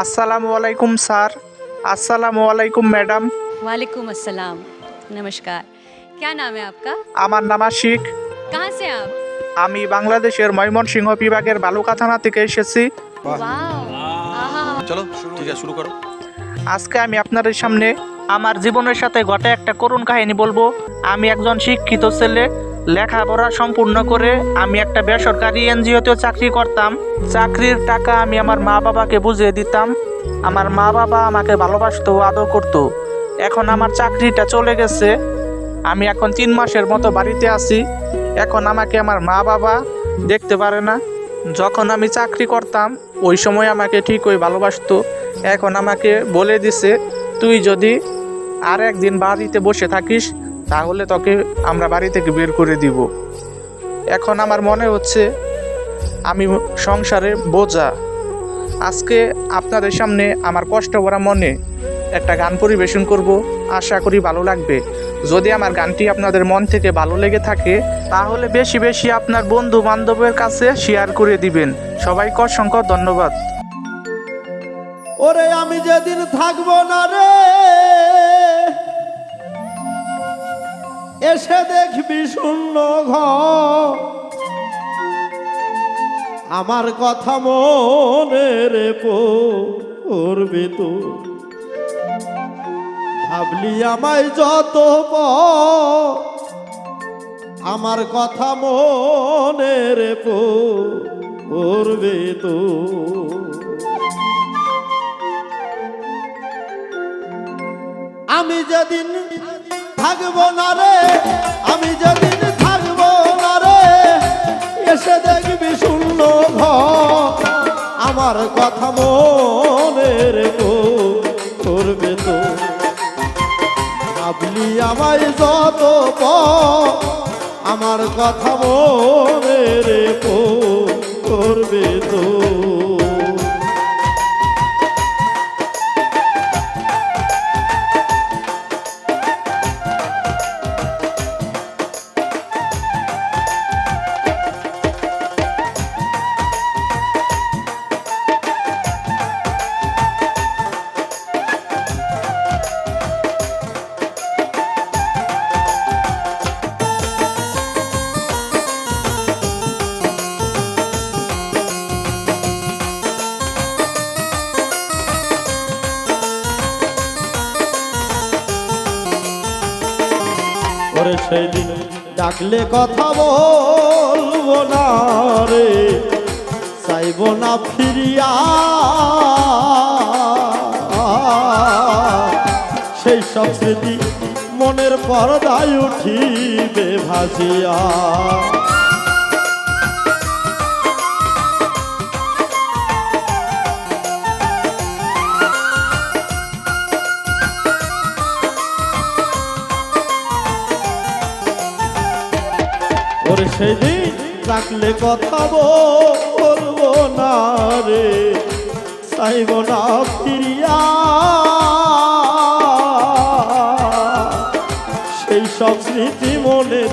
আসসালামু আলাইকুম স্যার আসসালামু আলাইকুম ম্যাডাম वालेकुम अस्सलाम नमस्कार क्या नाम है आपका আমার নাম আশিক कहाँ से हैं आप আমি বাংলাদেশের ময়মনসিংহ বিভাগের বালুকা থানা থেকে এসেছি वाह आहा চলো ঠিক আছে শুরু করো আজকে আমি আপনাদের সামনে আমার জীবনের সাথে ঘটে একটা করুণ কাহিনী বলবো আমি একজন শিক্ষিত ছেলে লেখাপড়া সম্পূর্ণ করে আমি একটা বেসরকারি এনজিওতে চাকরি করতাম। চাকরির টাকা আমি আমার মা বাবাকে বুঝিয়ে দিতাম। আমার মা বাবা আমাকে ভালোবাসতো, আদর করতো। এখন আমার চাকরিটা চলে গেছে। আমি এখন তিন মাসের মতো বাড়িতে আছি। এখন আমাকে আমার মা বাবা দেখতে পারে না। যখন আমি চাকরি করতাম, ওই সময় আমাকে ঠিকই ভালোবাসতো। এখন আমাকে বলে দিছে, তুই যদি আর একদিন বাড়িতে বসে থাকিস তাহলে তোকে আমরা বাড়ি থেকে বের করে দিব। এখন আমার মনে হচ্ছে আমি সংসারে বোঝা। আজকে আপনাদের সামনে আমার কষ্ট ভরা মনে একটা গান পরিবেশন করব। আশা করি ভালো লাগবে। যদি আমার গানটি আপনাদের মন থেকে ভালো লেগে থাকে, তাহলে বেশি বেশি আপনার বন্ধু বান্ধবের কাছে শেয়ার করে দিবেন। সবাইকে অসংখ্য ধন্যবাদ। ওরে আমি যেদিন থাকব না রে এসে দেখবি শূন্য ঘর আমার কথা মনে রে পড়বি তো। ভাবলি আমায় যত আমার কথা মনে রে পড়বে তো। আমি যেদিন থাকব না রে? আমি যেদিন থাকব না রে, এসে দেখবি শূন্য ঘর আমার কথা মনে রে করবে তো। ভাবলি আমায় যত প- আমার কথা মনে রে করবে তো। ওরে সেই দিন ডাকলে কথা বলব না রে, চাইব না ফিরিয়া। সেই সব স্মৃতি মনের পর্দায় উঠিবে ভাসিয়া। সেদিন রাখলে কথা বলব না রে। চাইব না ফিরিয়া। সেই সব স্মৃতি মনে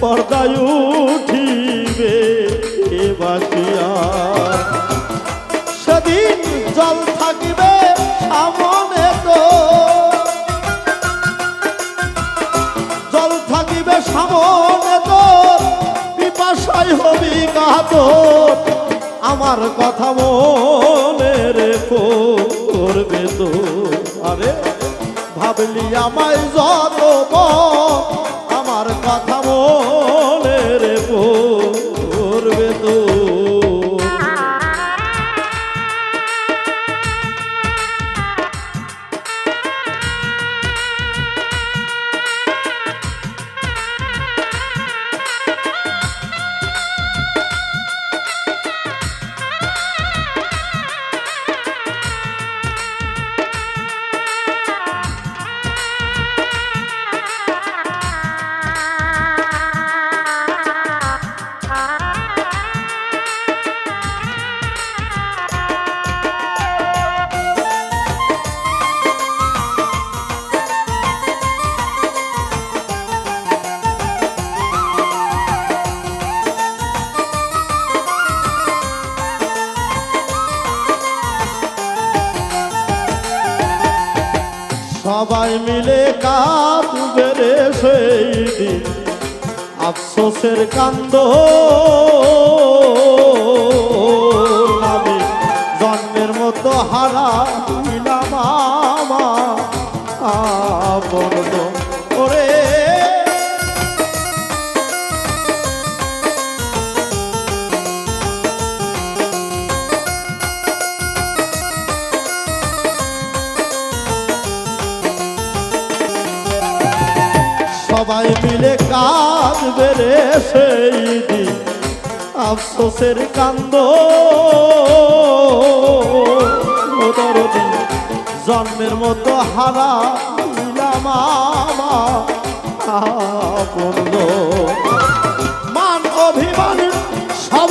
পর্দায় উঠিবে এ বাসিয়া সেদিন জল থাকিবে সামনে তো। জল থাকিবে সামনে তোর পিপাসায় হবি কাতর আমার কথা মনে রেখো, করবে তো। আরে, ভাবলি আমায় যত আমার কথা মনে সবাই মিলে কাঁদবে রে সেই দিন। আফসোসের কান্দ জন্মের মতো হারা দিলাম আমার আপন ওরে সবাই মিলে কাজ বেড়ে সেই দিন। আফসোসের কান্দ। জন্মের মতো হারা মান অভিমান সব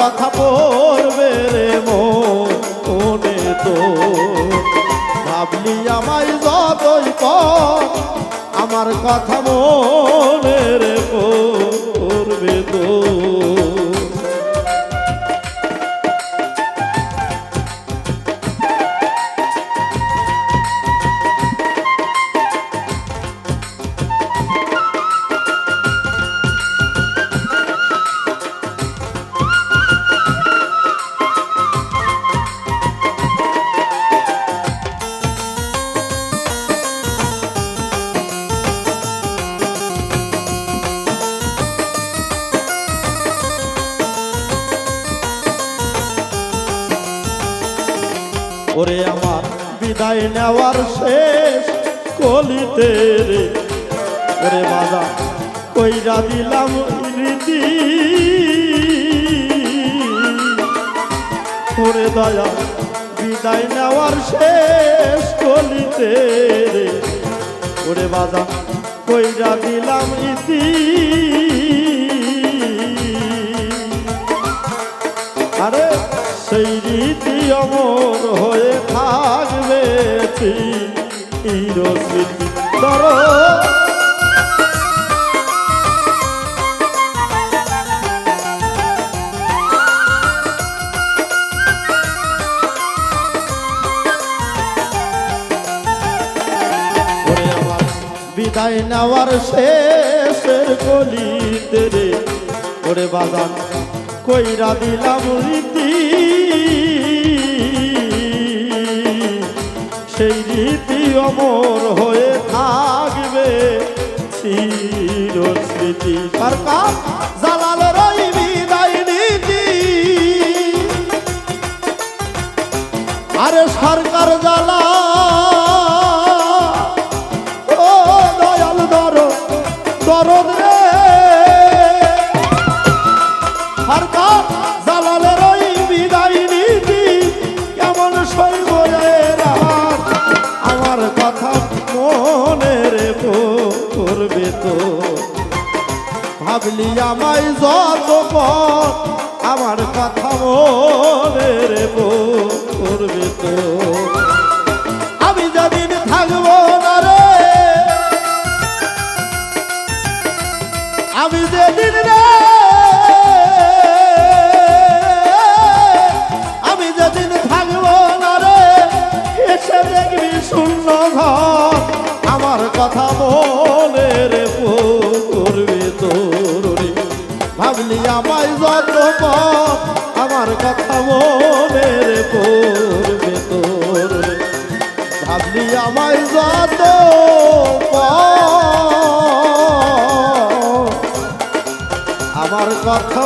কথা পড়বে রে মনে তো। ভাবলি আমায় যতই পথ আমার কথা মনে রে ওরে আমার বিদায় নেওয়ার শেষ কলিতে রে। ওরে বাবা, কইরা দিলাম রীতি ওরে দয়া, বিদায় নেওয়ার শেষ কলিতে রে। ওরে বাবা, কইরা দিলাম ইতি। আরে সেই রীতি অমর হয়ে থাকবে বিদায় নেওয়ার শেষের গলিতে রে। ওরে বাজান কইরা দিলাম রীতি। সেই রীতি অমর হয়ে থাকবে, চিরস্মৃতি। সরকার জালালের ওই বিদায় নীতি। আরে সরকার জ্বালা ও দয়াল দর দরদ রে। সরকার দালালের ওই বিদায় নীতি, কেমন সৈব আমার কথা মনে রে করবে তো। ভাবলি আমায় যত আমার কথা মনে রে কথা বলে রে করবে ভাবলি আমায় যত আমার কথা মনে রে করবে তোর ভাবলি আমায় যত আমার কথা